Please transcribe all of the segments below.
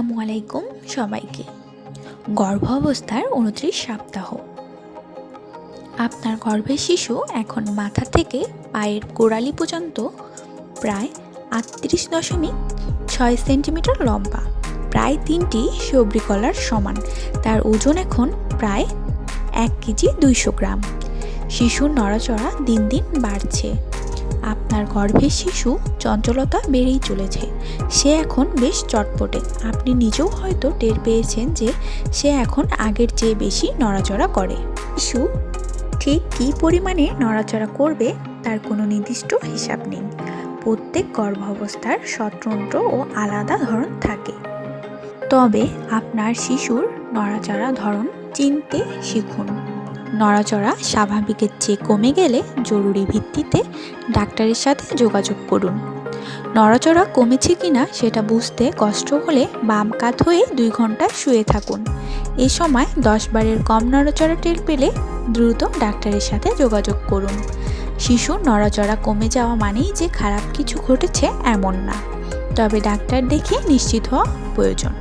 আসসালামু আলাইকুম সবাইকে। গর্ভ অবস্থার উনত্রিশ সপ্তাহ। আপনার গর্ভের শিশু এখন মাথা থেকে পায়ের গোড়ালি পর্যন্ত প্রায় আটত্রিশ দশমিক ছয় সেন্টিমিটার লম্বা, প্রায় তিনটি সবরি কলার সমান। তার ওজন এখন প্রায় এক কেজি দুইশো গ্রাম। শিশুর নড়াচড়া দিন দিন বাড়ছে। আপনার গর্ভের শিশু চঞ্চলতা বেড়েই চলেছে। সে এখন বেশ চটপটে। আপনি নিজেও হয়তো টের পেয়েছেন যে সে এখন আগের চেয়ে বেশি নড়াচড়া করে। শিশু, ঠিক কী পরিমাণে নড়াচড়া করবে তার কোনো নির্দিষ্ট হিসাব নেই। প্রত্যেক গর্ভাবস্থার স্বতন্ত্র ও আলাদা ধরন থাকে। তবে আপনার শিশুর নড়াচড়া ধরন চিনতে শিখুন। নড়াচড়া স্বাভাবিকের চেয়ে কমে গেলে জরুরি ভিত্তিতে ডাক্তারের সাথে যোগাযোগ করুন। নড়াচড়া কমেছে কিনা সেটা বুঝতে কষ্ট হলে বাম কাত হয়ে দুই ঘণ্টা শুয়ে থাকুন। এ সময় দশ বারের কম নড়াচড়া টের পেলে দ্রুত ডাক্তারের সাথে যোগাযোগ করুন। শিশুর নড়াচড়া কমে যাওয়া মানেই যে খারাপ কিছু ঘটেছে এমন না। তবে ডাক্তার দেখে নিশ্চিত হওয়া প্রয়োজন।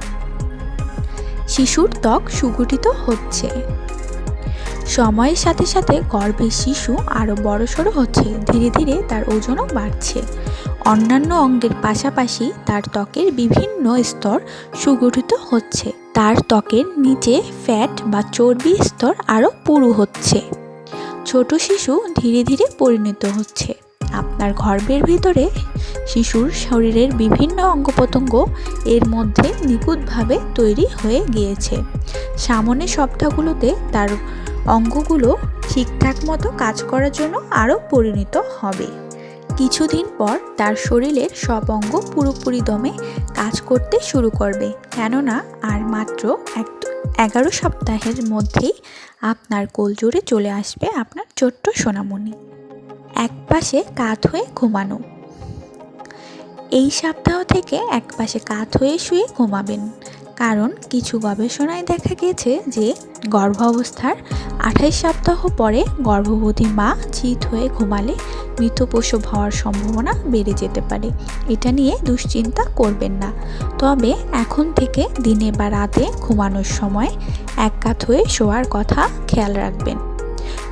শিশুর ত্বক সুগঠিত হচ্ছে। সময়ের সাথে সাথে গর্ভের শিশু আরও বড়সড় হচ্ছে। ধীরে ধীরে তার ওজনও বাড়ছে। অন্যান্য অঙ্গের পাশাপাশি তার ত্বকের বিভিন্ন স্তর সুগঠিত হচ্ছে। তার ত্বকের নিচে ফ্যাট বা চর্বি স্তর আরও পুরু হচ্ছে। ছোট শিশু ধীরে ধীরে পরিণত হচ্ছে। আপনার গর্ভের ভিতরে শিশুর শরীরের বিভিন্ন অঙ্গ প্রত্যঙ্গ এর মধ্যে নিখুঁতভাবে তৈরি হয়ে গিয়েছে। সামনের সপ্তাহগুলোতে তার অঙ্গগুলো ঠিকঠাক মতো কাজ করার জন্য আরও পরিণত হবে। কিছুদিন পর তার শরীরের সব অঙ্গ পুরোপুরি দমে কাজ করতে শুরু করবে। কেননা আর মাত্র এক, এগারো সপ্তাহের মধ্যেই আপনার কোলজোরে চলে আসবে আপনার ছোট্ট সোনামণি। এক পাশে কাত হয়ে ঘুমানো। এই সপ্তাহ থেকে এক পাশে কাত হয়ে শুয়ে ঘুমাবেন। কারণ কিছু গবেষণায় দেখা গেছে যে গর্ভাবস্থার আঠাইশ সপ্তাহ পরে গর্ভবতী মা চিত হয়ে ঘুমালে মৃতপ্রসব হওয়ার সম্ভাবনা বেড়ে যেতে পারে। এটা নিয়ে দুশ্চিন্তা করবেন না। তবে এখন থেকে দিনে বা রাতে ঘুমানোর সময় এক কাত হয়ে শোয়ার কথা খেয়াল রাখবেন।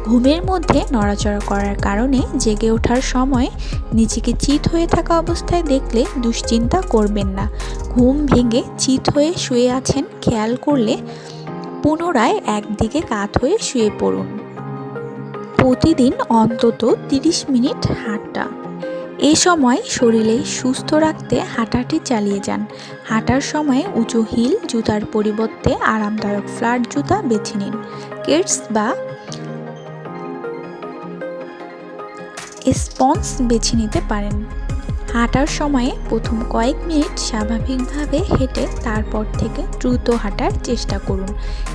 ঘুমের মধ্যে নড়াচড়া করার কারণে জেগে ওঠার সময় নিজেকে চিত হয়ে থাকা অবস্থায় দেখলে দুশ্চিন্তা করবেন না। ঘুম ভেঙে চিত হয়ে শুয়ে আছেন খেয়াল করলে পুনরায় একদিকে কাত হয়ে শুয়ে পড়ুন। প্রতিদিন অন্তত 30 মিনিট হাঁটা। এ সময় শরীরে সুস্থ রাখতে হাঁটাটি চালিয়ে যান। হাঁটার সময় উঁচু হিল, জুতার পরিবর্তে আরামদায়ক ফ্ল্যাট জুতা বেছে নিন। কিডস বা স্পঞ্জ বেছে নিতে পারেন। হাঁটার সময়ে প্রথম কয়েক মিনিট স্বাভাবিকভাবে হেঁটে তারপর থেকে দ্রুত হাঁটার চেষ্টা করুন।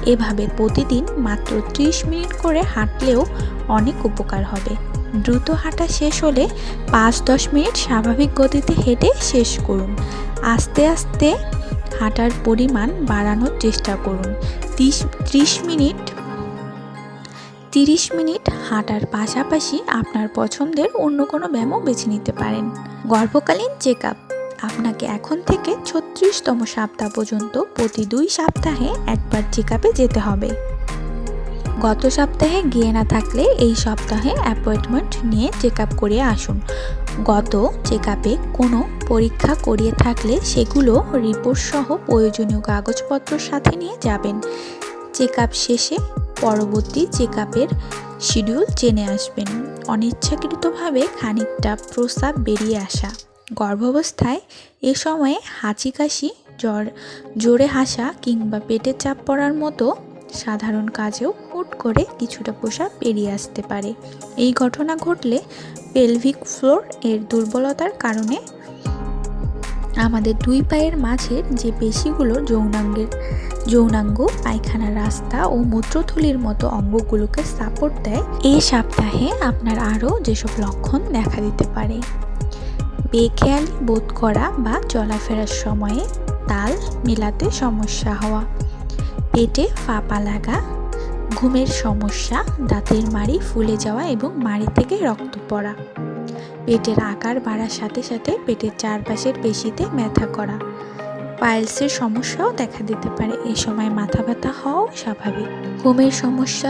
এভাবে প্রতিদিন মাত্র 30 মিনিট করে হাঁটলেও অনেক উপকার হবে। দ্রুত হাঁটা শেষ হলে পাঁচ দশ মিনিট স্বাভাবিক গতিতে হেঁটে শেষ করুন। আস্তে আস্তে হাঁটার পরিমাণ বাড়ানোর চেষ্টা করুন। ত্রিশ মিনিট তিরিশ মিনিট হাঁটার পাশাপাশি আপনার পছন্দের অন্য কোনো ব্যায়ামও বেছে নিতে পারেন। গর্ভকালীন চেক আপ আপনাকে এখন থেকে ছত্রিশতম সপ্তাহ পর্যন্ত প্রতি দুই সপ্তাহে একবার চেক যেতে হবে। গত সপ্তাহে গিয়ে না থাকলে এই সপ্তাহে অ্যাপয়েন্টমেন্ট নিয়ে চেক আপ করিয়ে আসুন। গত চেক আপে কোনো পরীক্ষা করিয়ে থাকলে সেগুলো রিপোর্ট সহ প্রয়োজনীয় কাগজপত্র সাথে নিয়ে যাবেন। চেক আপ শেষে পরবর্তী চেক আপের শিডিউল জেনে আসবেন। অনিচ্ছাকৃতভাবে খানিকটা প্রস্রাব বেরিয়ে আসা। গর্ভাবস্থায় এ সময়ে হাঁচি কাশি, জ্বর, জোরে হাসা কিংবা পেটে চাপ পড়ার মতো সাধারণ কাজেও হুট করে কিছুটা পোশাক বেরিয়ে আসতে পারে। এই ঘটনা ঘটলে পেলভিক ফ্লোর এর দুর্বলতার কারণে আমাদের দুই পায়ের মাঝের যে পেশিগুলো যৌনাঙ্গের, যৌনাঙ্গ, পায়খানা রাস্তা ও মূত্রথলির মতো অঙ্গগুলোকে সাপোর্ট দেয় এই সপ্তাহে আপনার আরও যেসব লক্ষণ দেখা দিতে পারে। বেখেয়ালি বোধ করা বা চলাফেরার সময়ে তাল মেলাতে সমস্যা হওয়া, পেটে ফাঁপা লাগা, ঘুমের সমস্যা, দাঁতের মাড়ি ফুলে যাওয়া এবং মাড়ি থেকে রক্ত পড়া। পেটের আকার বাড়ার সাথে সাথে পেটের চারপাশের পেশিতে ব্যথা করা। পাইলসের সমস্যাও দেখা দিতে পারে। এই সময় মাথা ব্যথা হওয়াও স্বাভাবিক। ঘুমের সমস্যা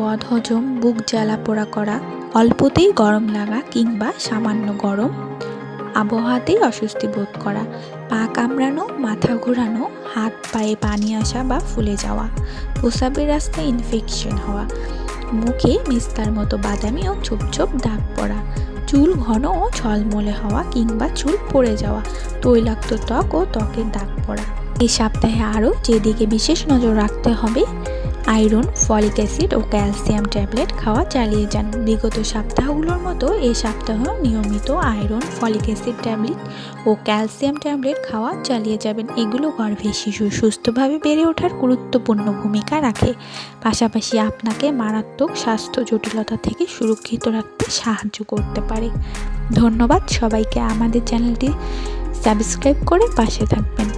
বদহজম বুক জ্বালা পোড়া করা, অল্পতেই গরম লাগা কিংবা সামান্য গরম আবহাওয়াতেই অস্বস্তি বোধ করা, পা কামড়ানো, মাথা ঘোরানো, হাত পায়ে পানি আসা বা ফুলে যাওয়া প্রসাবের রাস্তায় ইনফেকশন হওয়া, মুখে মিস্তার মতো বাদামি ও ছোপ ছোপ দাগ পড়া চুল ঘন ও ঝলমলে হওয়া কিংবা চুল পড়ে যাওয়া, তৈলাক্ত ত্বক ও ত্বকের দাগ পড়া। এই সপ্তাহে আরও যেদিকে বিশেষ নজর রাখতে হবে আয়রন, ফলিক অ্যাসিড ও ক্যালসিয়াম ট্যাবলেট খাওয়া চালিয়ে যান। বিগত সপ্তাহগুলোর মতো এই সপ্তাহ নিয়মিত আয়রন, ফলিক অ্যাসিড ট্যাবলেট ও ক্যালসিয়াম ট্যাবলেট খাওয়া চালিয়ে যাবেন। এগুলো গর্ভে শিশু সুস্থভাবে বেড়ে ওঠার গুরুত্বপূর্ণ ভূমিকা রাখে। পাশাপাশি আপনাকে মারাত্মক স্বাস্থ্য জটিলতা থেকে সুরক্ষিত রাখতে সাহায্য করতে পারে। ধন্যবাদ সবাইকে। আমাদের চ্যানেলটি সাবস্ক্রাইব করে পাশে থাকবেন।